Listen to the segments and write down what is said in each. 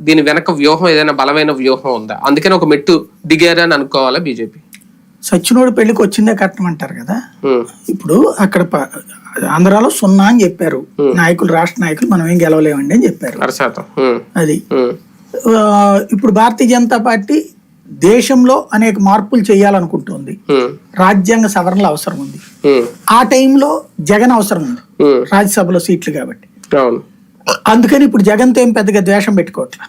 దీని వెనక వ్యూహం ఏదైనా బలమైన వ్యూహం ఉందా? అందుకని ఒక మెట్టు దిగారని అనుకోవాలా బీజేపీ? సచ్చినోడు పెళ్ళికి వచ్చిందే కట్టమంటారు కదా. ఇప్పుడు అక్కడ ఆంధ్రాలో సున్నా అని చెప్పారు. నాయకులు రాష్ట్ర నాయకులు మనం ఏం గెలవలేమండి అని చెప్పారు. అది. ఇప్పుడు భారతీయ జనతా పార్టీ దేశంలో అనేక మార్పులు చేయాలనుకుంటుంది. రాజ్యాంగ సవరణలు అవసరం ఉంది. ఆ టైంలో జగన్ అవసరం ఉంది. రాజ్యసభలో సీట్లు కాబట్టి. అందుకని ఇప్పుడు జగన్తో ఏం పెద్దగా ద్వేషం పెట్టుకోవట్లా.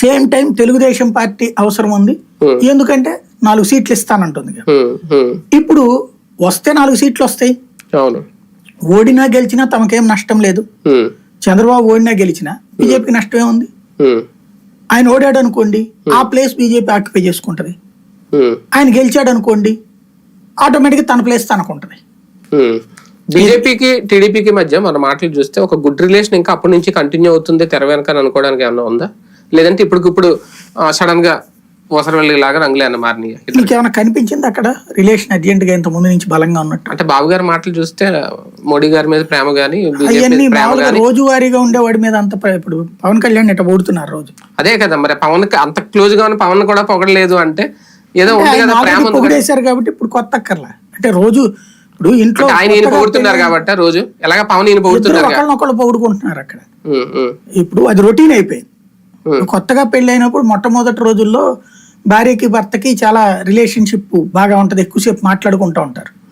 సేమ్ టైం తెలుగుదేశం పార్టీ అవసరం ఉంది. ఎందుకంటే నాలుగు సీట్లు ఇస్తానంటుంది ఇప్పుడు వస్తే నాలుగు సీట్లు వస్తాయి. ఓడినా గెలిచినా తమకేం నష్టం లేదు. చంద్రబాబు ఓడినా గెలిచినా బీజేపీకి నష్టమే ఉంది. ఆయన ఓడాడు అనుకోండి ఆ ప్లేస్ బీజేపీ ఆక్యుపై చేసుకుంటది. ఆయన గెలిచాడు అనుకోండి ఆటోమేటిక్గా తన ప్లేస్ తనకుంటది. బీజేపీకి టీడీపీకి మధ్య మన మాటలు చూస్తే ఒక గుడ్ రిలేషన్ ఇంకా అప్పటి నుంచి కంటిన్యూ అవుతుంది తెర వెనక అని అనుకోవడానికి ఏమన్నా ఉందా? లేదంటే ఇప్పటికిప్పుడు సడన్గా ఓసరవెల్లి లాగా రంగులే అన్న మారినాయి? మీకు ఏమైనా కనిపించింది అక్కడ? రిలేషన్ అర్జెంట్గా ఇంత ముందు నుంచి బలంగా ఉన్నట్టు? అంటే బాబు గారి మాటలు చూస్తే మోడీ గారి మీద ప్రేమ గానీ రోజువారీగా ఉండేవాడి మీద అంత ఇప్పుడు పవన్ కళ్యాణ్ ఇట్లా పోడుతున్నారు రోజు? అదే కదా మరి పవన్ అంత క్లోజ్గా ఉన్న పవన్ కూడా పొగడలేదు అంటే ఏదో ఉంది కదా ప్రేమ కాబట్టి ఇప్పుడు కొత్త అక్కర్లా? అంటే రోజు ఇప్పుడు ఇంట్లో ఆయన ఈయన పొగుడుతున్నారు కాబట్టి రోజు ఎలాగ పవన్ ఈయన పొగుడుతున్నారు. ఒకళ్ళనొకళ్ళు పొగుడుకుంటున్నారు అక్కడ ఇప్పుడు అది రొటీన్ అయిపోయింది. కొత్తగా పెళ్ళైనప్పుడు మొట్టమొదటి రోజుల్లో భార్యకి భర్తకి చాలా రిలేషన్షిప్ బాగా ఉంటది ఎక్కువసేపు మాట్లాడుకుంటూ ఉంటారు